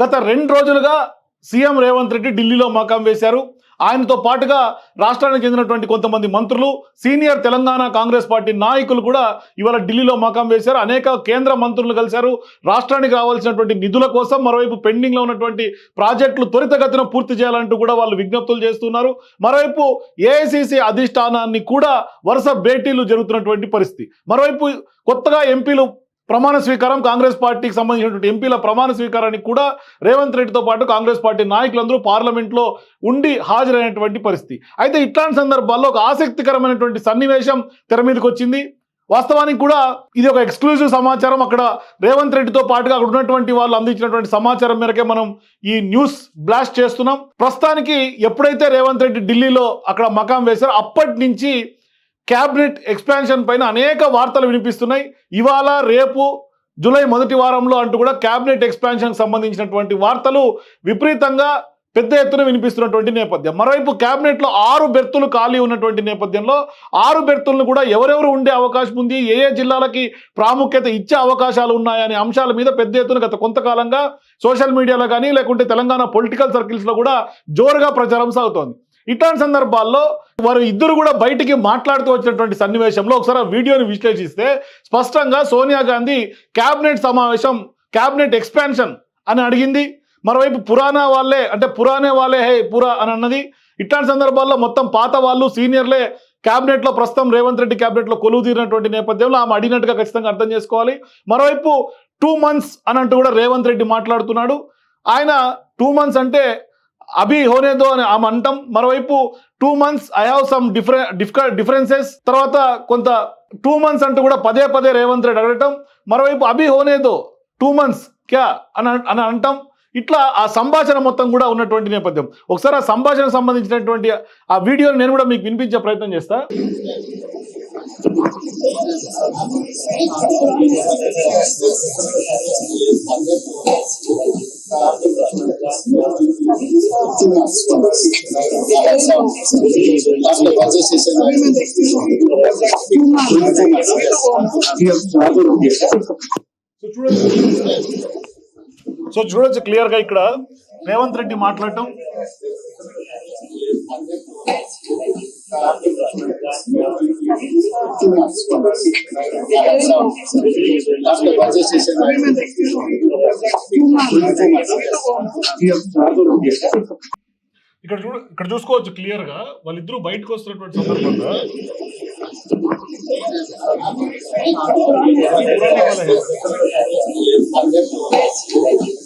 గత రెండు రోజులుగా సీఎం రేవంత్ రెడ్డి ఢిల్లీలో మకాం వేశారు. ఆయనతో పాటుగా రాష్ట్రానికి చెందినటువంటి కొంతమంది మంత్రులు సీనియర్ తెలంగాణ కాంగ్రెస్ పార్టీ నాయకులు కూడా ఇవాళ ఢిల్లీలో మకాం వేశారు. అనేక కేంద్ర మంత్రులు కలిశారు. రాష్ట్రానికి రావాల్సినటువంటి నిధుల కోసం మరోవైపు పెండింగ్లో ఉన్నటువంటి ప్రాజెక్టులు త్వరితగతిన పూర్తి చేయాలంటూ కూడా వాళ్ళు విజ్ఞప్తులు చేస్తున్నారు. మరోవైపు ఏఐసిసి అధిష్టానాన్ని కూడా వరుస భేటీలు జరుగుతున్నటువంటి పరిస్థితి. మరోవైపు కొత్తగా ఎంపీలు ప్రమాణ స్వీకారం కాంగ్రెస్ పార్టీకి సంబంధించినటువంటి ఎంపీల ప్రమాణ స్వీకారానికి కూడా రేవంత్ రెడ్డితో పాటు కాంగ్రెస్ పార్టీ నాయకులందరూ పార్లమెంట్లో ఉండి హాజరైనటువంటి పరిస్థితి. అయితే ఇట్లాంటి సందర్భాల్లో ఒక ఆసక్తికరమైనటువంటి సన్నివేశం తెర మీదకి వచ్చింది. వాస్తవానికి కూడా ఇది ఒక ఎక్స్క్లూజివ్ సమాచారం. అక్కడ రేవంత్ రెడ్డితో పాటుగా అక్కడ ఉన్నటువంటి వాళ్ళు అందించినటువంటి సమాచారం మేరకే మనం ఈ న్యూస్ బ్లాస్ట్ చేస్తున్నాం. ప్రస్తుతానికి ఎప్పుడైతే రేవంత్ రెడ్డి ఢిల్లీలో అక్కడ మకాం వేశారో అప్పటి నుంచి క్యాబినెట్ ఎక్స్పాన్షన్ పైన అనేక వార్తలు వినిపిస్తున్నాయి. ఇవాళ రేపు జూలై మొదటి వారంలో అంటూ కూడా క్యాబినెట్ ఎక్స్పాన్షన్ సంబంధించినటువంటి వార్తలు విపరీతంగా పెద్ద ఎత్తున వినిపిస్తున్నటువంటి నేపథ్యం. మరోవైపు క్యాబినెట్లో ఆరు బెర్తులు ఖాళీ ఉన్నటువంటి నేపథ్యంలో ఆరు బెర్తులను కూడా ఎవరెవరు ఉండే అవకాశం ఉంది ఏ ఏ జిల్లాలకి ప్రాముఖ్యత ఇచ్చే అవకాశాలు ఉన్నాయనే అంశాల మీద పెద్ద ఎత్తున గత కొంతకాలంగా సోషల్ మీడియాలో కానీ లేకుంటే తెలంగాణ పొలిటికల్ సర్కిల్స్లో కూడా జోరుగా ప్రచారం సాగుతోంది. ఇట్లాంటి సందర్భాల్లో వారు ఇద్దరు కూడా బయటికి మాట్లాడుతూ వచ్చినటువంటి సన్నివేశంలో ఒకసారి ఆ వీడియోని విశ్లేషిస్తే స్పష్టంగా సోనియా గాంధీ క్యాబినెట్ సమావేశం క్యాబినెట్ ఎక్స్పాన్షన్ అని అడిగింది. మరోవైపు పురాణా వాళ్ళే అంటే పురాణే వాళ్ళే హే పురా అని అన్నది. ఇట్లాంటి సందర్భాల్లో మొత్తం పాత వాళ్ళు సీనియర్లే క్యాబినెట్లో ప్రస్తుతం రేవంత్ రెడ్డి క్యాబినెట్లో కొలువు తీరినటువంటి నేపథ్యంలో ఆమె అడిగినట్టుగా ఖచ్చితంగా అర్థం చేసుకోవాలి. మరోవైపు టూ మంత్స్ అని అంటూ కూడా రేవంత్ రెడ్డి మాట్లాడుతున్నాడు. ఆయన టూ మంత్స్ అంటే అభి హోనేదో అని ఆమె అంటాం. మరోవైపు two months I have some differ differences. తర్వాత కొంత టూ మంత్స్ అంటూ కూడా పదే పదే రేవంత్ రెడ్డి అడగటం. మరోవైపు అభి హోనేదో టూ మంత్స్ క్యా అని అని అంటాం. ఇట్లా ఆ సంభాషణ మొత్తం కూడా ఉన్నటువంటి నేపథ్యం. ఒకసారి ఆ సంభాషణ సంబంధించినటువంటి ఆ వీడియోని నేను కూడా మీకు వినిపించే ప్రయత్నం చేస్తా. After budget session, I so చూడొచ్చు సో చూడొచ్చు క్లియర్గా ఇక్కడ రేవంత్ రెడ్డి మాట్లాడటం After budget session, I ఇక్కడ చూడ ఇక్కడ చూసుకోవచ్చు క్లియర్గా. వాళ్ళిద్దరూ బయటకు వస్తున్నటువంటి సందర్భంగా After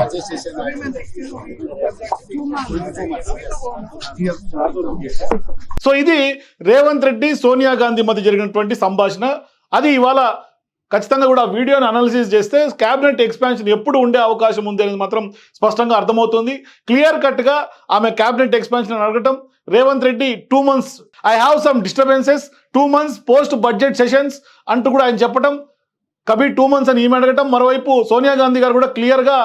After session, సో ఇది రేవంత్ రెడ్డి సోనియా గాంధీ మధ్య జరిగినటువంటి సంభాషణ. అది ఇవాళ ఖచ్చితంగా కూడా వీడియోని అనాలిసిస్ చేస్తే క్యాబినెట్ ఎక్స్పాన్షన్ ఎప్పుడు ఉండే అవకాశం ఉంది అనేది మాత్రం స్పష్టంగా అర్థమవుతుంది. క్లియర్ కట్గా ఆమె క్యాబినెట్ ఎక్స్పాన్షన్ అడగటం. Revanth Reddy two months I have some disturbances two months post budget sessions అంటూ కూడా ఆయన చెప్పడం కబీ టూ మంత్స్ అని ఈమె అడగటం మరోవైపు సోనియా గాంధీ గారు కూడా క్లియర్గా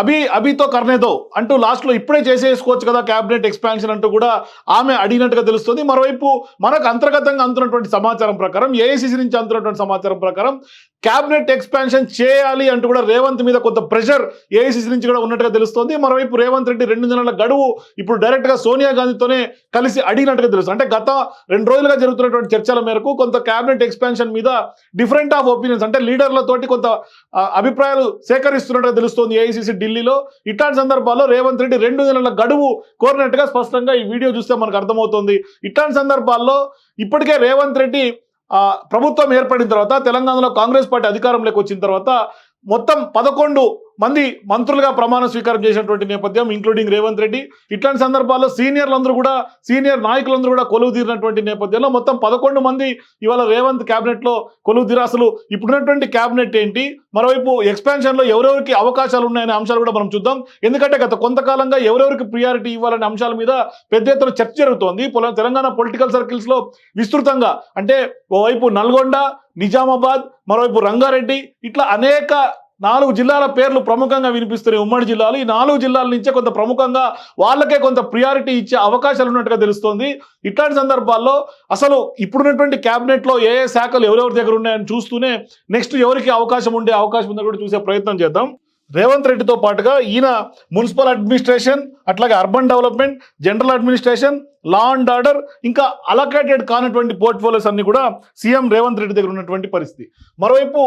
అభి అభితో కర్నేదో అంటూ లాస్ట్లో ఇప్పుడే చేసేసుకోవచ్చు కదా క్యాబినెట్ ఎక్స్పాన్షన్ అంటూ కూడా ఆమె అడిగినట్టుగా తెలుస్తుంది. మరోవైపు మనకు అంతర్గతంగా అందుతున్నటువంటి సమాచారం ప్రకారం ఏఐసిసి నుంచి అందుతున్నటువంటి సమాచారం ప్రకారం క్యాబినెట్ ఎక్స్పాన్షన్ చేయాలి అంటూ కూడా రేవంత్ మీద కొంత ప్రెషర్ ఏఐసిసి నుంచి కూడా ఉన్నట్టుగా తెలుస్తుంది. మరోవైపు రేవంత్ రెడ్డి రెండు నెలల గడువు ఇప్పుడు డైరెక్ట్గా సోనియా గాంధీతోనే కలిసి అడిగినట్టుగా తెలుస్తుంది. అంటే గత రెండు రోజులుగా జరుగుతున్నటువంటి చర్చల మేరకు కొంత క్యాబినెట్ ఎక్స్పాన్షన్ మీద డిఫరెంట్ ఆఫ్ ఒపీనియన్స్ అంటే లీడర్లతోటి కొంత అభిప్రాయాలు సేకరిస్తున్నట్టుగా తెలుస్తోంది ఏఐసిసి ఢిల్లీలో ఇట్లాంటి సందర్భాల్లో రేవంత్ రెడ్డి రెండు నెలల గడువు కోరినట్టుగా స్పష్టంగా ఈ వీడియో చూస్తే మనకు అర్థమవుతుంది. ఇట్లాంటి సందర్భాల్లో ఇప్పటికే రేవంత్ రెడ్డి ఆ, ప్రభుత్వం ఏర్పడిన తర్వాత తెలంగాణలో కాంగ్రెస్ పార్టీ అధికారంలోకి వచ్చిన తర్వాత మొత్తం పదకొండు మంది మంత్రులుగా ప్రమాణ స్వీకారం చేసినటువంటి నేపథ్యం ఇంక్లూడింగ్ రేవంత్ రెడ్డి. ఇట్లాంటి సందర్భాల్లో సీనియర్లందరూ కూడా సీనియర్ నాయకులందరూ కూడా కొలువు తీరినటువంటి నేపథ్యంలో మొత్తం పదకొండు మంది ఇవాళ రేవంత్ క్యాబినెట్లో కొలువు తీరా అసలు ఇప్పుడున్నటువంటి క్యాబినెట్ ఏంటి? మరోవైపు ఎక్స్పాన్షన్లో ఎవరెవరికి అవకాశాలు ఉన్నాయనే అంశాలు కూడా మనం చూద్దాం. ఎందుకంటే గత కొంతకాలంగా ఎవరెవరికి ప్రియారిటీ ఇవ్వాలనే అంశాల మీద పెద్ద ఎత్తున చర్చ జరుగుతోంది. తెలంగాణ పొలిటికల్ సర్కిల్స్లో విస్తృతంగా. అంటే ఓవైపు నల్గొండ నిజామాబాద్ మరోవైపు రంగారెడ్డి ఇట్లా అనేక నాలుగు జిల్లాల పేర్లు ప్రముఖంగా వినిపిస్తున్నాయి. ఉమ్మడి జిల్లాలు. ఈ నాలుగు జిల్లాల నుంచే కొంత ప్రముఖంగా వాళ్ళకే కొంత ప్రియారిటీ ఇచ్చే అవకాశాలు ఉన్నట్టుగా తెలుస్తోంది. ఇట్లాంటి సందర్భాల్లో అసలు ఇప్పుడున్నటువంటి క్యాబినెట్లో ఏ ఏ శాఖలు ఎవరెవరి దగ్గర ఉన్నాయని చూస్తూనే నెక్స్ట్ ఎవరికి అవకాశం ఉండే అవకాశం ఉందో కూడా చూసే ప్రయత్నం చేద్దాం. రేవంత్ రెడ్డితో పాటుగా ఈయన మున్సిపల్ అడ్మినిస్ట్రేషన్ అట్లాగే urban development general administration law and order ఇంకా అలకేటెడ్ కానటువంటి పోర్ట్ఫోలియోస్ అన్ని కూడా సీఎం రేవంత్ రెడ్డి దగ్గర ఉన్నటువంటి పరిస్థితి. మరోవైపు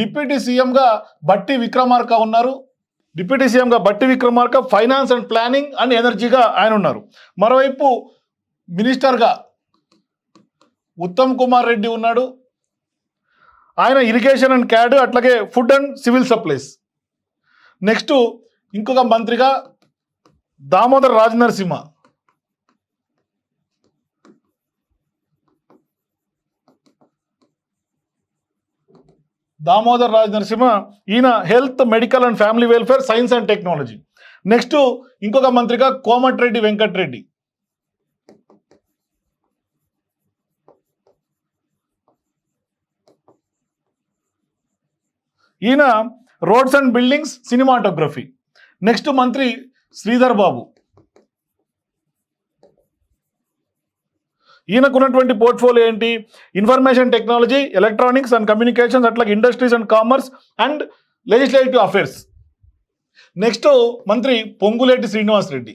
డిప్యూటీ సీఎంగా బట్టి విక్రమార్క ఉన్నారు. డిప్యూటీ సీఎంగా Bhatti Vikramarka finance and planning and ఎనర్జీగా ఆయన ఉన్నారు. మరోవైపు మినిస్టర్గా ఉత్తమ్ కుమార్ రెడ్డి ఉన్నాడు. ఆయన ఇరిగేషన్ అండ్ క్యాడ్ అట్లాగే food and civil supplies. Next ఇంకొక మంత్రిగా దామోదర్ రాజ్ నరసింహ దామోదర్ రాజ్ నరసింహ ఈయన health medical and family welfare science and technology. Next ఇంకొక మంత్రిగా కోమటిరెడ్డి వెంకటరెడ్డి. ఈయన roads and buildings cinematography. Next మంత్రి శ్రీధర్ బాబు. ఈయనకున్నటువంటి పోర్ట్ఫోలియో ఏంటి? Information technology electronics and communications అట్లాగే industries and commerce and legislative affairs. Next మంత్రి పొంగులేటి శ్రీనివాస్ రెడ్డి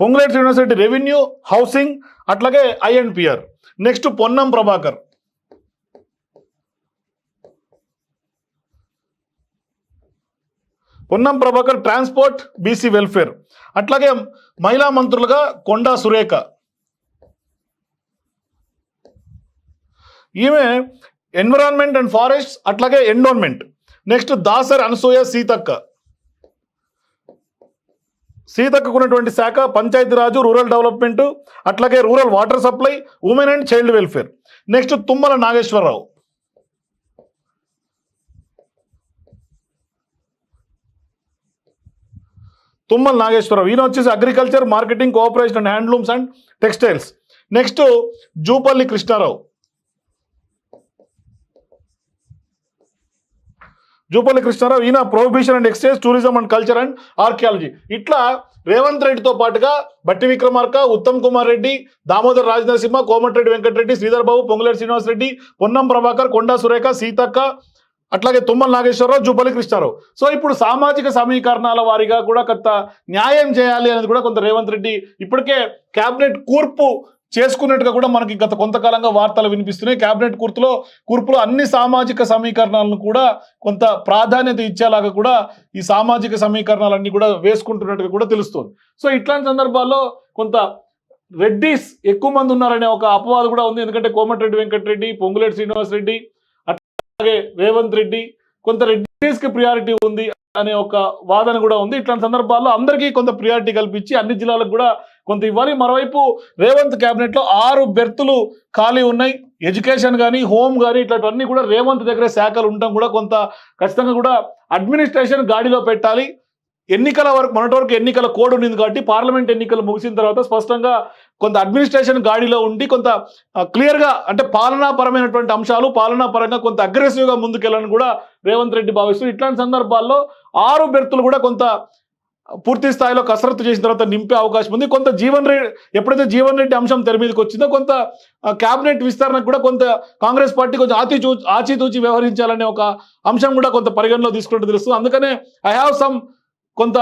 పొంగులేటి శ్రీనివాస్ రెడ్డి రెవెన్యూ హౌసింగ్ అట్లాగే INPR next Ponnam Prabhakar. Ponnam Prabhakar transport BC welfare. అట్లాగే మహిళా మంత్రులుగా కొండా సురేఖ. ఈమె ఎన్విరాన్మెంట్ అండ్ ఫారెస్ట్ అట్లాగే ఎండోన్మెంట్. నెక్స్ట్ దాసర్ అనసూయ సీతక్క. సీతక్కకు ఉన్నటువంటి శాఖ పంచాయతీరాజు రూరల్ డెవలప్మెంట్ అట్లాగే rural water supply women and child welfare. Next Tummala Nageswara Rao. Tummala Nageswara Rao. ఈయన వచ్చేసి agriculture marketing cooperation and handlooms and textiles. Next Jupally Krishna Rao. Jupally Krishna Rao ఈయన prohibition and exchange tourism and culture and archaeology ఇట్లా రేవంత్ రెడ్డితో పాటుగా బట్టి విక్రమార్క ఉత్తమ్ కుమార్ రెడ్డి దామోదర్ రాజనరసింహ కోమటిరెడ్డి వెంకటరెడ్డి శ్రీధర్ బాబు పొంగులేటి శ్రీనివాసరెడ్డి పొన్నం ప్రభాకర్ కొండా సురేఖ సీతక్క అట్లాగే Tummala Nageswararao Jupally Krishnarao. So ఇప్పుడు సామాజిక సమీకరణాల వారిగా కూడా కొంత న్యాయం చేయాలి అనేది కూడా కొంత రేవంత్ రెడ్డి ఇప్పటికే క్యాబినెట్ కూర్పు చేసుకున్నట్టుగా కూడా మనకి గత కొంతకాలంగా వార్తలు వినిపిస్తున్నాయి. కేబినెట్ కూర్పులో కూర్పులో అన్ని సామాజిక సమీకరణాలను కూడా కొంత ప్రాధాన్యత ఇచ్చేలాగా కూడా ఈ సామాజిక సమీకరణాలన్నీ కూడా వేసుకుంటున్నట్టుగా కూడా తెలుస్తుంది. సో ఇట్లాంటి సందర్భాల్లో కొంత రెడ్డిస్ ఎక్కువ మంది ఉన్నారనే ఒక అపవాదు కూడా ఉంది. ఎందుకంటే కోమటిరెడ్డి వెంకటరెడ్డి పొంగులేటి శ్రీనివాస్ రెడ్డి అట్లాగే రేవంత్ రెడ్డి కొంత రెడ్డిస్కి ప్రియారిటీ ఉంది అనే ఒక వాదన కూడా ఉంది. ఇట్లాంటి సందర్భాల్లో అందరికీ కొంత ప్రియారిటీ కల్పించి అన్ని జిల్లాలకు కూడా కొంత ఇవ్వాలి. మరోవైపు రేవంత్ క్యాబినెట్లో ఆరు బెర్తులు ఖాళీ ఉన్నాయి. ఎడ్యుకేషన్ కానీ హోమ్ కానీ ఇట్లాంటివన్నీ కూడా రేవంత్ దగ్గర శాఖలు ఉండటం కూడా కొంత ఖచ్చితంగా కూడా అడ్మినిస్ట్రేషన్ గాడిలో పెట్టాలి. ఎన్నికల వరకు మొన్నటి వరకు ఎన్నికల కోడ్ ఉండింది కాబట్టి పార్లమెంట్ ఎన్నికలు ముగిసిన తర్వాత స్పష్టంగా కొంత అడ్మినిస్ట్రేషన్ గాడిలో ఉండి కొంత క్లియర్గా అంటే పాలనాపరమైనటువంటి అంశాలు పాలనాపరంగా కొంత అగ్రెసివ్గా ముందుకెళ్ళని కూడా రేవంత్ రెడ్డి భావిస్తూ ఇట్లాంటి సందర్భాల్లో ఆరు బెర్తులు కూడా కొంత పూర్తి స్థాయిలో కసరత్తు చేసిన తర్వాత నింపే అవకాశం ఉంది. కొంత జీవన్ రెడ్డి ఎప్పుడైతే జీవన్ రెడ్డి అంశం తెర మీదకి వచ్చిందో కొంత క్యాబినెట్ విస్తరణకు కూడా కొంత కాంగ్రెస్ పార్టీ కొంచెం ఆచి ఆచితూచి వ్యవహరించాలనే ఒక అంశం కూడా కొంత పరిగణలో తీసుకున్నట్టు తెలుస్తుంది. అందుకనే ఐ హ్యావ్ సమ్ కొంత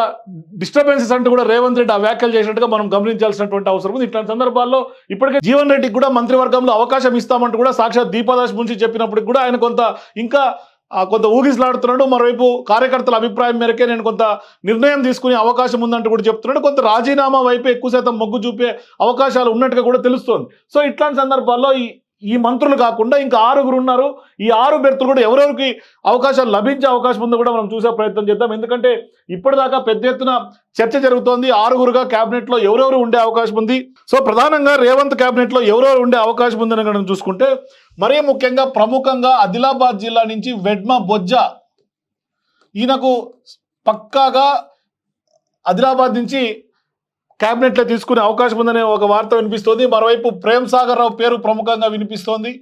డిస్టర్బెన్సెస్ అంటూ కూడా రేవంత్ రెడ్డి ఆ వ్యాఖ్యలు చేసినట్టుగా మనం గమనించాల్సినటువంటి అవసరం ఉంది. ఇట్లాంటి సందర్భాల్లో ఇప్పటికే జీవన్ రెడ్డికి కూడా మంత్రివర్గంలో అవకాశం ఇస్తామంటూ కూడా సాక్షాత్ దీపాదాస్ మున్షి చెప్పినప్పటికి కూడా ఆయన కొంత ఇంకా కొంత ఊగిసలాడుతున్నాడు. మరోవైపు కార్యకర్తల అభిప్రాయం మేరకే నేను కొంత నిర్ణయం తీసుకునే అవకాశం ఉందంటూ కూడా చెప్తున్నాడు. కొంత రాజీనామా వైపు ఎక్కువ శాతం మొగ్గు చూపే అవకాశాలు ఉన్నట్టుగా కూడా తెలుస్తోంది. సో ఇట్లాంటి సందర్భాల్లో ఈ ఈ మంత్రులు కాకుండా ఇంకా ఆరుగురు ఉన్నారు. ఈ ఆరు అభ్యర్థులు కూడా ఎవరెవరికి అవకాశాలు లభించే అవకాశం ఉందో కూడా మనం చూసే ప్రయత్నం చేద్దాం. ఎందుకంటే ఇప్పటిదాకా పెద్ద ఎత్తున చర్చ జరుగుతోంది. ఆరుగురుగా క్యాబినెట్లో ఎవరెవరు ఉండే అవకాశం ఉంది. సో ప్రధానంగా రేవంత్ క్యాబినెట్లో ఎవరెవరు ఉండే అవకాశం ఉందని మనం చూసుకుంటే మరీ ముఖ్యంగా ప్రముఖంగా ఆదిలాబాద్ జిల్లా నుంచి వెడ్మ బొజ్జ ఈయనకు పక్కాగా ఆదిలాబాద్ నుంచి క్యాబినెట్లో తీసుకునే అవకాశం ఉందనే ఒక వార్త వినిపిస్తోంది. మరోవైపు ప్రేమ్ సాగర్ రావు పేరు ప్రముఖంగా వినిపిస్తోంది.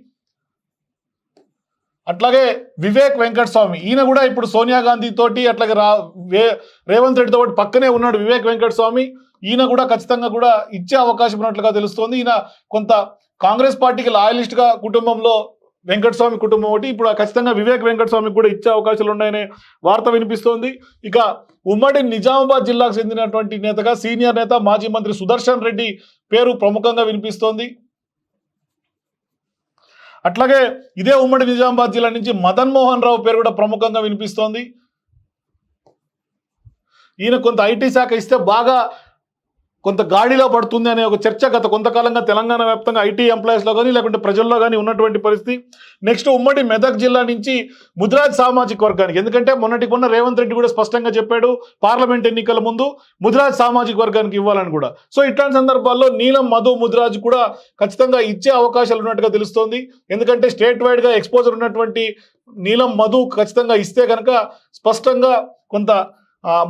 అట్లాగే వివేక్ వెంకట స్వామి ఈయన కూడా ఇప్పుడు సోనియా గాంధీ తోటి అట్లాగే రా రేవంత్ రెడ్డితో పాటు పక్కనే ఉన్నాడు వివేక్ వెంకట స్వామి ఈయన కూడా ఖచ్చితంగా కూడా ఇచ్చే అవకాశం ఉన్నట్లుగా తెలుస్తోంది. ఈయన కొంత కాంగ్రెస్ పార్టీకి లాయలిస్ట్గా కుటుంబంలో వెంకటస్వామి కుటుంబం ఒకటి. ఇప్పుడు ఖచ్చితంగా వివేక్ వెంకటస్వామికి కూడా ఇచ్చే అవకాశాలు ఉన్నాయనే వార్త వినిపిస్తోంది. ఇక ఉమ్మడి నిజామాబాద్ జిల్లాకు చెందినటువంటి నేతగా సీనియర్ నేత మాజీ మంత్రి సుదర్శన్ రెడ్డి పేరు ప్రముఖంగా వినిపిస్తోంది. అట్లాగే ఇదే ఉమ్మడి నిజామాబాద్ జిల్లా నుంచి మదన్ మోహన్ రావు పేరు కూడా ప్రముఖంగా వినిపిస్తోంది. ఈయన కొంత ఐటీ శాఖ ఇస్తే బాగా కొంత గాడిలో పడుతుంది అనే ఒక చర్చ గత కొంతకాలంగా తెలంగాణ వ్యాప్తంగా ఐటీ ఎంప్లాయీస్లో కానీ లేకుంటే ప్రజల్లో కానీ ఉన్నటువంటి పరిస్థితి. నెక్స్ట్ ఉమ్మడి మెదక్ జిల్లా నుంచి ముదిరాజ్ సామాజిక వర్గానికి. ఎందుకంటే మొన్నటి మొన్న రేవంత్ రెడ్డి కూడా స్పష్టంగా చెప్పాడు పార్లమెంట్ ఎన్నికల ముందు ముదిరాజ్ సామాజిక వర్గానికి ఇవ్వాలని కూడా. సో ఇట్లాంటి సందర్భాల్లో నీలం మధు ముదిరాజ్ కూడా ఖచ్చితంగా ఇచ్చే అవకాశాలు ఉన్నట్టుగా తెలుస్తోంది. ఎందుకంటే స్టేట్ వైడ్గా ఎక్స్పోజర్ ఉన్నటువంటి నీలం మధు ఖచ్చితంగా ఇస్తే కనుక స్పష్టంగా కొంత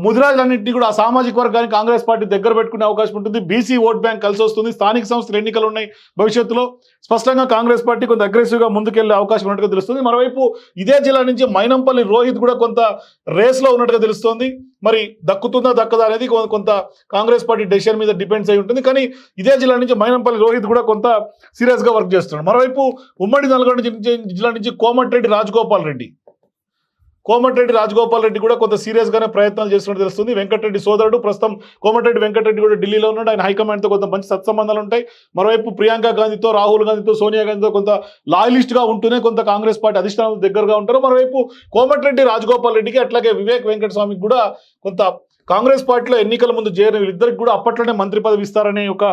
ముదిరాజులన్నింటినీ కూడా ఆ సామాజిక వర్గాన్ని కాంగ్రెస్ పార్టీ దగ్గర పెట్టుకునే అవకాశం ఉంటుంది. బీసీ ఓట్ బ్యాంక్ కలిసి వస్తుంది. స్థానిక సంస్థల ఎన్నికలు ఉన్నాయి భవిష్యత్తులో. స్పష్టంగా కాంగ్రెస్ పార్టీ కొంత అగ్రెసివ్గా ముందుకెళ్ళే అవకాశం ఉన్నట్టుగా తెలుస్తుంది. మరోవైపు ఇదే జిల్లా నుంచి మైనంపల్లి రోహిత్ కూడా కొంత రేస్లో ఉన్నట్టుగా తెలుస్తోంది. మరి దక్కుతుందా దక్కదా అనేది కొంత కాంగ్రెస్ పార్టీ డెసిషన్ మీద డిపెండ్స్ అయి ఉంటుంది. కానీ ఇదే జిల్లా నుంచి మైనంపల్లి రోహిత్ కూడా కొంత సీరియస్గా వర్క్ చేస్తున్నాడు. మరోవైపు ఉమ్మడి నల్గొండ జిల్లా నుంచి కోమటిరెడ్డి రాజగోపాల్ రెడ్డి. కోమటిరెడ్డి రాజగోపాల్ రెడ్డి కూడా కొంత సీరియస్ గానే ప్రయత్నాలు చేస్తున్నట్టు తెలుస్తుంది. వెంకటరెడ్డి సోదరుడు ప్రస్తుతం కోమటిరెడ్డి వెంకటరెడ్డి కూడా ఢిల్లీలో ఉన్నాడు. ఆయన హైకమాండ్తో కొంత మంచి సత్సంబంధాలు ఉంటాయి. మరోవైపు ప్రియాంక గాంధీతో రాహుల్ గాంధీతో సోనియా గాంధీతో కొంత లాయలిస్ట్గా ఉంటూనే కొంత కాంగ్రెస్ పార్టీ అధిష్టానం దగ్గరగా ఉంటారు. మరోవైపు కోమటిరెడ్డి రాజగోపాల్ రెడ్డికి అట్లాగే వివేక్ వెంకటస్వామికి కూడా కొంత కాంగ్రెస్ పార్టీలో ఎన్నికల ముందు చేరిన వీళ్ళిద్దరికి కూడా అప్పట్లోనే మంత్రి పదవి ఇస్తారనే ఒక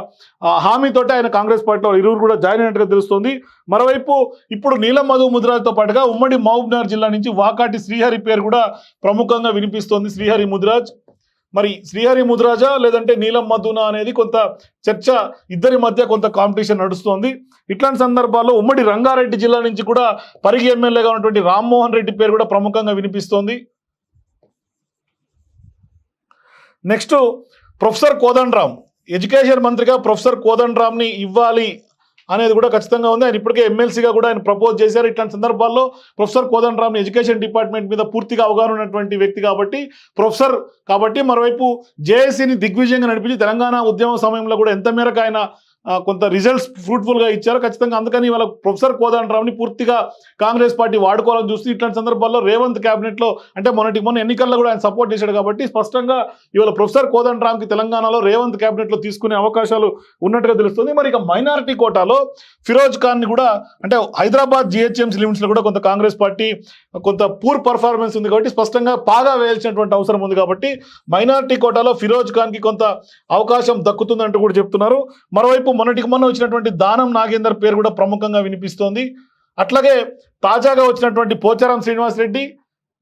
హామీతోటి ఆయన కాంగ్రెస్ పార్టీలో ఇరువురు కూడా జాయిన్ అయినట్టుగా తెలుస్తోంది. మరోవైపు ఇప్పుడు నీలం మధు ముద్రాజ్తో పాటుగా ఉమ్మడి మహబూబ్నగర్ జిల్లా నుంచి వాకాటి శ్రీహరి పేరు కూడా ప్రముఖంగా వినిపిస్తోంది శ్రీహరి ముద్రాజ్. మరి శ్రీహరి ముద్రాజా లేదంటే నీలం మధునా అనేది కొంత చర్చ ఇద్దరి మధ్య కొంత కాంపిటీషన్ నడుస్తోంది. ఇట్లాంటి సందర్భాల్లో ఉమ్మడి రంగారెడ్డి జిల్లా నుంచి కూడా పరిగి ఎమ్మెల్యేగా ఉన్నటువంటి రామ్మోహన్ రెడ్డి పేరు కూడా ప్రముఖంగా వినిపిస్తోంది. నెక్స్ట్ ప్రొఫెసర్ కోదండరామ్ ఎడ్యుకేషన్ మంత్రిగా ప్రొఫెసర్ కోదండరామ్ని ఇవ్వాలి అనేది కూడా ఖచ్చితంగా ఉంది. ఆయన ఇప్పటికే ఎమ్మెల్సీగా కూడా ఆయన ప్రపోజ్ చేశారు. ఇట్లాంటి సందర్భాల్లో ప్రొఫెసర్ కోదండరామ్ ఎడ్యుకేషన్ డిపార్ట్మెంట్ మీద పూర్తిగా అవగాహన ఉన్నటువంటి వ్యక్తి కాబట్టి ప్రొఫెసర్ కాబట్టి మరోవైపు జేఏసీని దిగ్విజయంగా నడిపించి తెలంగాణ ఉద్యమ సమయంలో కూడా ఎంత మేరకు ఆయన కొంత రిజల్ట్స్ ఫ్రూట్ఫుల్గా ఇచ్చారు. ఖచ్చితంగా అందుకని వాళ్ళ ప్రొఫెసర్ కోదండరామ్ని పూర్తిగా కాంగ్రెస్ పార్టీ వాడుకోవాలని చూస్తే ఇట్లాంటి సందర్భాల్లో రేవంత్ క్యాబినెట్లో అంటే మొన్నటి మొన్న ఎన్నికల్లో కూడా ఆయన సపోర్ట్ చేశాడు కాబట్టి స్పష్టంగా ఇవాళ ప్రొఫెసర్ కోదండరామ్కి తెలంగాణలో రేవంత్ క్యాబినెట్లో తీసుకునే అవకాశాలు ఉన్నట్టుగా తెలుస్తుంది. మరి ఇక మైనారిటీ కోటాలో ఫిరోజ్ ఖాన్ని కూడా అంటే హైదరాబాద్ జిహెచ్ఎంసీ లిమిట్స్లో కూడా కొంత కాంగ్రెస్ పార్టీ కొంత పూర్ పర్ఫార్మెన్స్ ఉంది కాబట్టి స్పష్టంగా బాగా వేయాల్సినటువంటి అవసరం ఉంది కాబట్టి మైనారిటీ కోటాలో ఫిరోజ్ ఖాన్కి కొంత అవకాశం దక్కుతుందంటూ కూడా చెప్తున్నారు. మరోవైపు మొన్నటికి మొన్న వచ్చినటువంటి దానం నాగేందర్ పేరు కూడా ప్రముఖంగా వినిపిస్తోంది. అట్లాగే తాజాగా వచ్చినటువంటి పోచారం శ్రీనివాస్ రెడ్డి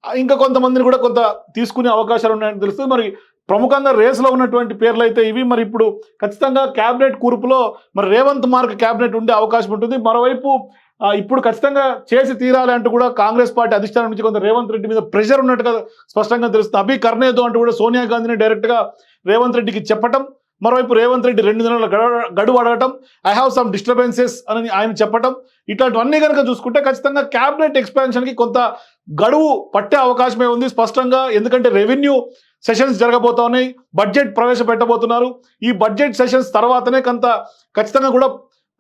ఇంకా కొంతమందిని కూడా కొంత తీసుకునే అవకాశాలు ఉన్నాయని తెలుస్తుంది. మరి ప్రముఖంగా రేసులో ఉన్నటువంటి పేర్లు అయితే ఇవి. మరి ఇప్పుడు ఖచ్చితంగా క్యాబినెట్ కూర్పులో మరి రేవంత్ మార్క్ క్యాబినెట్ ఉండే అవకాశం ఉంటుంది. మరోవైపు ఇప్పుడు ఖచ్చితంగా చేసి తీరాలి అంటూ కూడా కాంగ్రెస్ పార్టీ అధిష్టానం నుంచి కొంత రేవంత్ రెడ్డి మీద ప్రెషర్ ఉన్నట్టుగా స్పష్టంగా తెలుస్తుంది. అభి కర్నేదో అంటూ కూడా సోనియా గాంధీని డైరెక్ట్గా రేవంత్ రెడ్డికి చెప్పటం మరోవైపు రేవంత్ రెడ్డి రెండు నెలల గడువు అడగటం ఐ హావ్ సమ్ డిస్టర్బెన్సెస్ అని ఆయన చెప్పటం ఇట్లాంటివన్నీ కనుక చూసుకుంటే ఖచ్చితంగా క్యాబినెట్ ఎక్స్పాన్షన్కి కొంత గడువు పట్టే అవకాశమే ఉంది స్పష్టంగా. ఎందుకంటే రెవెన్యూ సెషన్స్ జరగబోతా ఉన్నాయి బడ్జెట్ ప్రవేశపెట్టబోతున్నారు. ఈ బడ్జెట్ సెషన్స్ తర్వాతనే కొంత ఖచ్చితంగా కూడా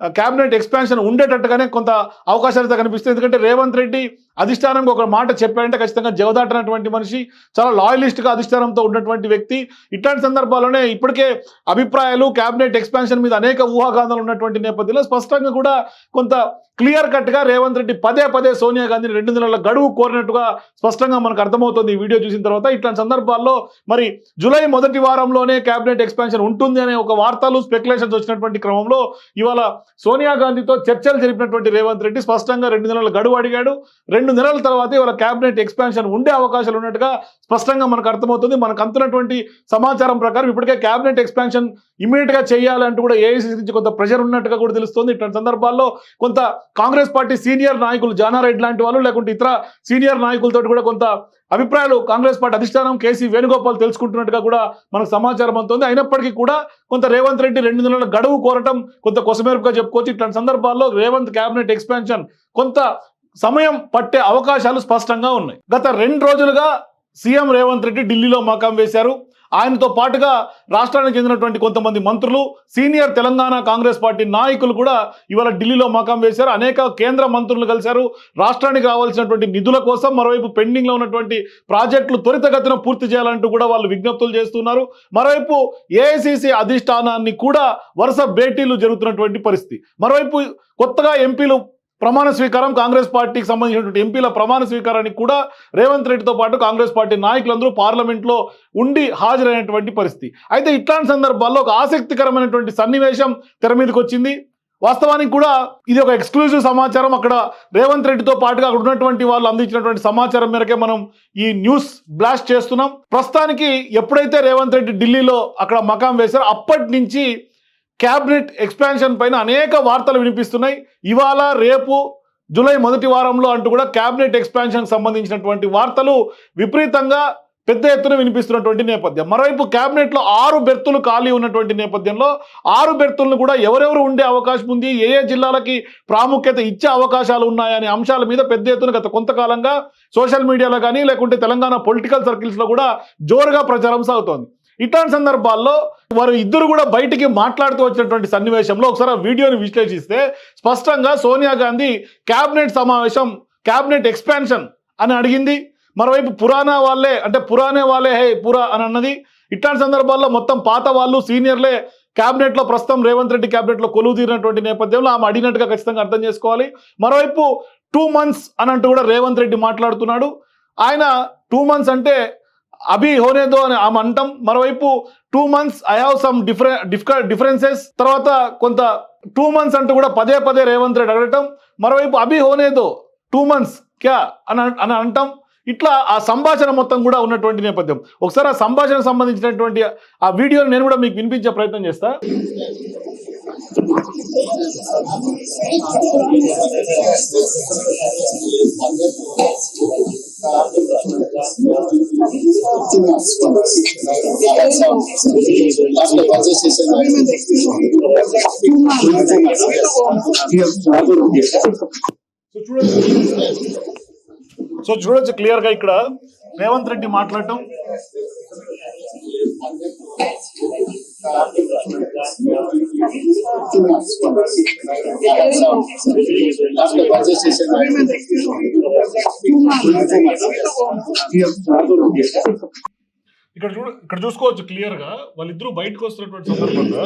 క్యాబినెట్ ఎక్స్పాన్షన్ ఉండేటట్టుగానే కొంత అవకాశాలు అయితే కనిపిస్తుంది ఎందుకంటే రేవంత్ రెడ్డి అధిష్టానంకి ఒక మాట చెప్పాడంటే ఖచ్చితంగా జవదాటినటువంటి మనిషి చాలా లాయలిస్ట్గా అధిష్టానంతో ఉన్నటువంటి వ్యక్తి. ఇట్లాంటి సందర్భాల్లోనే ఇప్పటికే అభిప్రాయాలు క్యాబినెట్ ఎక్స్పాన్షన్ మీద అనేక ఊహాగానాలు ఉన్నటువంటి నేపథ్యంలో స్పష్టంగా కూడా కొంత క్లియర్ కట్గా రేవంత్ రెడ్డి పదే పదే సోనియా గాంధీని రెండు నెలల గడువు కోరినట్టుగా స్పష్టంగా మనకు అర్థమవుతుంది ఈ వీడియో చూసిన తర్వాత. ఇట్లాంటి సందర్భాల్లో మరి జూలై మొదటి వారంలోనే క్యాబినెట్ ఎక్స్పాన్షన్ ఉంటుంది అనే ఒక వార్తలు స్పెక్యులేషన్స్ వచ్చినటువంటి క్రమంలో ఇవాళ సోనియా గాంధీతో చర్చలు జరిపినటువంటి రేవంత్ రెడ్డి స్పష్టంగా రెండు నెలల గడువు అడిగాడు. రెండు రెండు నెలల తర్వాత ఇవాళ కేబినెట్ ఎక్స్పాన్షన్ ఉండే అవకాశాలు ఉన్నట్టుగా స్పష్టంగా మనకు అర్థమవుతుంది. మనకు అందుతున్నటువంటి సమాచారం ప్రకారం ఇప్పటికే కేబినెట్ ఎక్స్పాన్షన్ ఇమీడియట్గా చేయాలంటూ కూడా ఏఐసీ నుంచి కొంత ప్రెషర్ ఉన్నట్టుగా కూడా తెలుస్తుంది. ఇటువంటి సందర్భాల్లో కొంత కాంగ్రెస్ పార్టీ సీనియర్ నాయకులు జానారెడ్డి లాంటి వాళ్ళు లేకుంటే ఇతర సీనియర్ నాయకులతో కూడా కొంత అభిప్రాయాలు కాంగ్రెస్ పార్టీ అధిష్టానం కేసీ వేణుగోపాల్ తెలుసుకుంటున్నట్టుగా కూడా మనకు సమాచారం అందుతుంది. అయినప్పటికీ కూడా కొంత రేవంత్ రెడ్డి రెండు నెలల గడువు కోరటం కొంత కొసమేరుపుగా చెప్పుకోవచ్చు. ఇట్లాంటి సందర్భాల్లో రేవంత్ కేబినెట్ ఎక్స్పాన్షన్ కొంత సమయం పట్టే అవకాశాలు స్పష్టంగా ఉన్నాయి. గత రెండు రోజులుగా సీఎం రేవంత్ రెడ్డి ఢిల్లీలో మకాం వేశారు. ఆయనతో పాటుగా రాష్ట్రానికి చెందినటువంటి కొంతమంది మంత్రులు సీనియర్ తెలంగాణ కాంగ్రెస్ పార్టీ నాయకులు కూడా ఇవాళ ఢిల్లీలో మకాం వేశారు. అనేక కేంద్ర మంత్రులు కలిశారు. రాష్ట్రానికి రావాల్సినటువంటి నిధుల కోసం మరోవైపు పెండింగ్లో ఉన్నటువంటి ప్రాజెక్టులు త్వరితగతిన పూర్తి చేయాలంటూ కూడా వాళ్ళు విజ్ఞప్తులు చేస్తున్నారు. మరోవైపు ఏఐసిసి అధిష్టానాన్ని కూడా వరుస భేటీలు జరుగుతున్నటువంటి పరిస్థితి. మరోవైపు కొత్తగా ఎంపీలు ప్రమాణ స్వీకారం కాంగ్రెస్ పార్టీకి సంబంధించినటువంటి ఎంపీల ప్రమాణ స్వీకారానికి కూడా రేవంత్ రెడ్డితో పాటు కాంగ్రెస్ పార్టీ నాయకులందరూ పార్లమెంట్లో ఉండి హాజరైనటువంటి పరిస్థితి. అయితే ఇట్లాంటి సందర్భాల్లో ఒక ఆసక్తికరమైనటువంటి సన్నివేశం తెర మీదకి వచ్చింది. వాస్తవానికి కూడా ఇది ఒక ఎక్స్క్లూజివ్ సమాచారం. అక్కడ రేవంత్ రెడ్డితో పాటుగా అక్కడ ఉన్నటువంటి వాళ్ళు అందించినటువంటి సమాచారం మేరకే మనం ఈ న్యూస్ బ్లాస్ట్ చేస్తున్నాం. ప్రస్తుతానికి ఎప్పుడైతే రేవంత్ రెడ్డి ఢిల్లీలో అక్కడ మకాం వేశారో అప్పటి నుంచి క్యాబినెట్ ఎక్స్పాన్షన్ పైన అనేక వార్తలు వినిపిస్తున్నాయి. ఇవాళ రేపు జూలై మొదటి వారంలో అంటూ కూడా క్యాబినెట్ ఎక్స్పాన్షన్కి సంబంధించినటువంటి వార్తలు విపరీతంగా పెద్ద ఎత్తున వినిపిస్తున్నటువంటి నేపథ్యం. మరోవైపు క్యాబినెట్లో ఆరు బెర్తులు ఖాళీ ఉన్నటువంటి నేపథ్యంలో ఆరు బెర్తులను కూడా ఎవరెవరు ఉండే అవకాశం ఉంది ఏ ఏ జిల్లాలకి ప్రాముఖ్యత ఇచ్చే అవకాశాలు ఉన్నాయనే అంశాల మీద పెద్ద ఎత్తున గత కొంతకాలంగా సోషల్ మీడియాలో కానీ లేకుంటే తెలంగాణ పొలిటికల్ సర్కిల్స్లో కూడా జోరుగా ప్రచారం సాగుతోంది. ఇట్లాంటి సందర్భాల్లో వారు ఇద్దరు కూడా బయటికి మాట్లాడుతూ వచ్చినటువంటి సన్నివేశంలో ఒకసారి ఆ వీడియోని విశ్లేషిస్తే స్పష్టంగా సోనియా గాంధీ క్యాబినెట్ సమావేశం క్యాబినెట్ ఎక్స్పాన్షన్ అని అడిగింది. మరోవైపు పురాణా వాళ్ళే అంటే పురాణే వాళ్ళే హే పురా అని అన్నది. ఇట్లాంటి సందర్భాల్లో మొత్తం పాత వాళ్ళు సీనియర్లే క్యాబినెట్లో ప్రస్తుతం రేవంత్ రెడ్డి క్యాబినెట్లో కొలువు తీరినటువంటి నేపథ్యంలో ఆమె అడిగినట్టుగా ఖచ్చితంగా అర్థం చేసుకోవాలి. మరోవైపు టూ మంత్స్ అని అంటూ కూడా రేవంత్ రెడ్డి మాట్లాడుతున్నాడు. ఆయన టూ మంత్స్ అంటే అభి హోనేదో అని ఆమె అంటాం. మరోవైపు two months I have some difference differences తర్వాత కొంత టూ మంత్స్ అంటూ కూడా పదే పదే రేవంత్ రెడ్డి అడగటం. మరోవైపు అభి హోనేదో టూ మంత్స్ క్యా అని అని అంటాం. ఇట్లా ఆ సంభాషణ మొత్తం కూడా ఉన్నటువంటి నేపథ్యం. ఒకసారి ఆ సంభాషణ సంబంధించినటువంటి ఆ వీడియోని నేను కూడా మీకు వినిపించే ప్రయత్నం చేస్తా. సో చూడొచ్చు సో చూడొచ్చు క్లియర్గా ఇక్కడ రేవంత్ రెడ్డి మాట్లాడటం. ఇక్కడ చూడ ఇక్కడ చూసుకోవచ్చు క్లియర్గా. వాళ్ళిద్దరూ బయటకు వస్తున్నటువంటి సందర్భంగా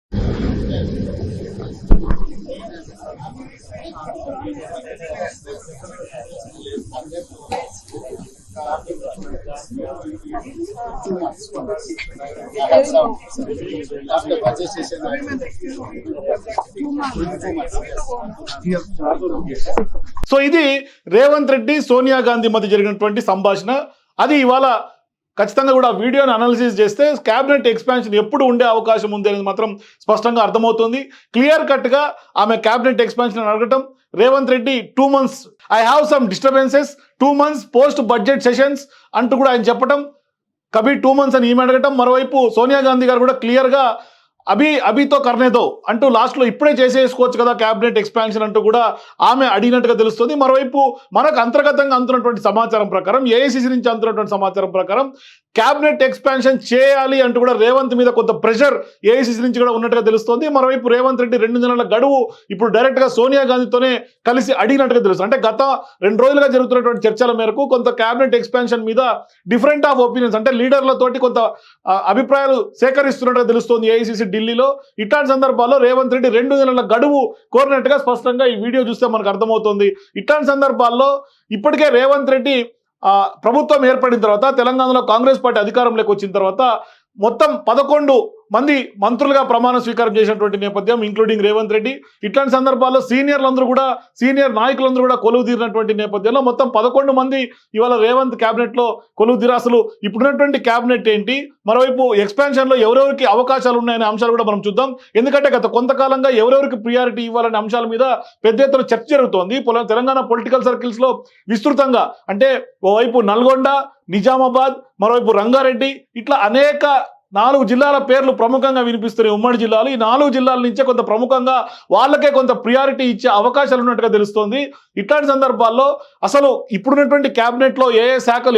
after budget session, I so ఇది రేవంత్ రెడ్డి సోనియా గాంధీ మధ్య జరిగినటువంటి సంభాషణ. అది ఇవాళ ఖచ్చితంగా కూడా వీడియోని అనాలిసిస్ చేస్తే క్యాబినెట్ ఎక్స్పాన్షన్ ఎప్పుడు ఉండే అవకాశం ఉంది అనేది మాత్రం స్పష్టంగా అర్థమవుతుంది. క్లియర్ కట్గా ఆమె క్యాబినెట్ ఎక్స్పాన్షన్ అడగటం. Revanth Reddy two months I have some disturbances two months post budget sessions అంటూ కూడా ఆయన చెప్పటం. కబీ టూ మంత్స్ అని ఈమె అడగటం. మరోవైపు సోనియా గాంధీ గారు కూడా క్లియర్గా అభి అభితో కర్ణేతో అంటూ లాస్ట్లో ఇప్పుడే చేసేసుకోవచ్చు కదా క్యాబినెట్ ఎక్స్పాన్షన్ అంటూ కూడా ఆమె అడిగినట్టుగా తెలుస్తుంది. మరోవైపు మనకు అంతర్గతంగా అందుతున్నటువంటి సమాచారం ప్రకారం ఏఐసిసి నుంచి అందుతున్నటువంటి సమాచారం ప్రకారం క్యాబినెట్ ఎక్స్పాన్షన్ చేయాలి అంటూ కూడా రేవంత్ మీద కొంత ప్రెషర్ ఏఐసిసి నుంచి కూడా ఉన్నట్టుగా తెలుస్తుంది. మరోవైపు రేవంత్ రెడ్డి రెండు నెలల గడువు ఇప్పుడు డైరెక్ట్గా సోనియా గాంధీతోనే కలిసి అడిగినట్టుగా తెలుస్తుంది. అంటే గత రెండు రోజులుగా జరుగుతున్నటువంటి చర్చల మేరకు కొంత క్యాబినెట్ ఎక్స్పాన్షన్ మీద డిఫరెంట్ ఆఫ్ ఒపీనియన్స్ అంటే లీడర్లతోటి కొంత అభిప్రాయాలు సేకరిస్తున్నట్టుగా తెలుస్తుంది ఏఐసిసి ఢిల్లీలో ఇట్లాంటి సందర్భాల్లో రేవంత్ రెడ్డి రెండు నెలల గడువు కోరినట్టుగా స్పష్టంగా ఈ వీడియో చూస్తే మనకు అర్థమవుతుంది. ఇట్లాంటి సందర్భాల్లో ఇప్పటికే రేవంత్ రెడ్డి ఆ, ప్రభుత్వం ఏర్పడిన తర్వాత తెలంగాణలో కాంగ్రెస్ పార్టీ అధికారంలోకి వచ్చిన తర్వాత మొత్తం పదకొండు మంది మంత్రులుగా ప్రమాణ స్వీకారం చేసినటువంటి నేపథ్యం ఇంక్లూడింగ్ రేవంత్ రెడ్డి. ఇట్లాంటి సందర్భాల్లో సీనియర్లందరూ కూడా సీనియర్ నాయకులందరూ కూడా కొలువు తీరినటువంటి నేపథ్యంలో మొత్తం పదకొండు మంది ఇవాళ రేవంత్ క్యాబినెట్లో కొలువు తీరు ఇప్పుడున్నటువంటి క్యాబినెట్ ఏంటి? మరోవైపు ఎక్స్పాన్షన్లో ఎవరెవరికి అవకాశాలు ఉన్నాయనే అంశాలు కూడా మనం చూద్దాం. ఎందుకంటే గత కొంతకాలంగా ఎవరెవరికి ప్రియారిటీ ఇవ్వాలనే అంశాల మీద పెద్ద ఎత్తున చర్చ జరుగుతోంది. తెలంగాణ పొలిటికల్ సర్కిల్స్లో విస్తృతంగా. అంటే ఓవైపు నల్గొండ నిజామాబాద్ మరోవైపు రంగారెడ్డి ఇట్లా అనేక నాలుగు జిల్లాల పేర్లు ప్రముఖంగా వినిపిస్తున్నాయి. ఉమ్మడి జిల్లాలు. ఈ నాలుగు జిల్లాల నుంచే కొంత ప్రముఖంగా వాళ్ళకే కొంత ప్రియారిటీ ఇచ్చే అవకాశాలు ఉన్నట్టుగా తెలుస్తోంది. ఇట్లాంటి సందర్భాల్లో అసలు ఇప్పుడున్నటువంటి క్యాబినెట్లో ఏ ఏ శాఖలు